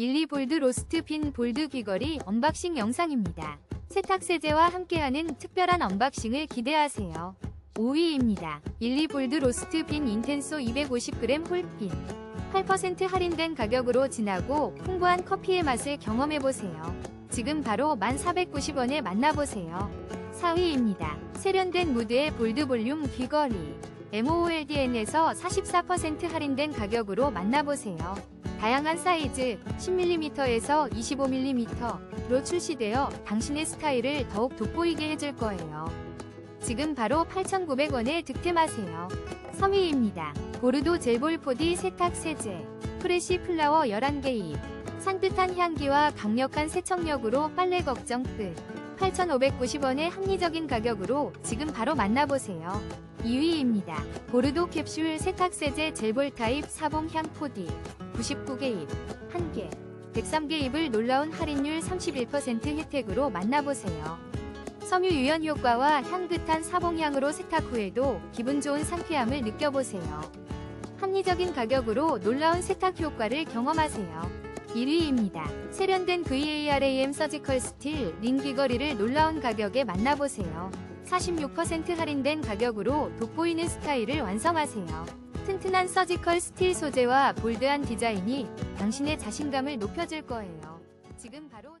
12볼드 로스트 빈 볼드 귀걸이 언박싱 영상입니다. 세탁 세제와 함께하는 특별한 언박싱을 기대하세요. 5위입니다. 12볼드 로스트 빈 인텐소 250g 홀핀. 8% 할인된 가격으로 진하고 풍부한 커피의 맛을 경험해보세요. 지금 바로 1490원에 만나보세요. 4위입니다. 세련된 무드의 볼드 볼륨 귀걸이. MOLDN에서 44% 할인된 가격으로 만나보세요. 다양한 사이즈 10mm에서 25mm로 출시되어 당신의 스타일을 더욱 돋보이게 해줄 거예요. 지금 바로 8,900원에 득템하세요. 3위입니다. 보르도 젤볼 포디 세탁 세제. 프레시 플라워 11개입. 산뜻한 향기와 강력한 세척력으로 빨래 걱정 끝. 8,590원의 합리적인 가격으로 지금 바로 만나보세요. 2위입니다. 보르도 캡슐 세탁 세제 젤볼 타입 사봉향 포디. 99개 입. 1개. 103개 입을 놀라운 할인율 31% 혜택으로 만나보세요. 섬유 유연 효과와 향긋한 사봉향으로 세탁 후에도 기분 좋은 상쾌함을 느껴보세요. 합리적인 가격으로 놀라운 세탁 효과를 경험하세요. 1위입니다. 세련된 VARAM 서지컬 스틸 링 귀걸이를 놀라운 가격에 만나보세요. 46% 할인된 가격으로 돋보이는 스타일을 완성하세요. 튼튼한 서지컬 스틸 소재와 볼드한 디자인이 당신의 자신감을 높여줄 거예요. 지금 바로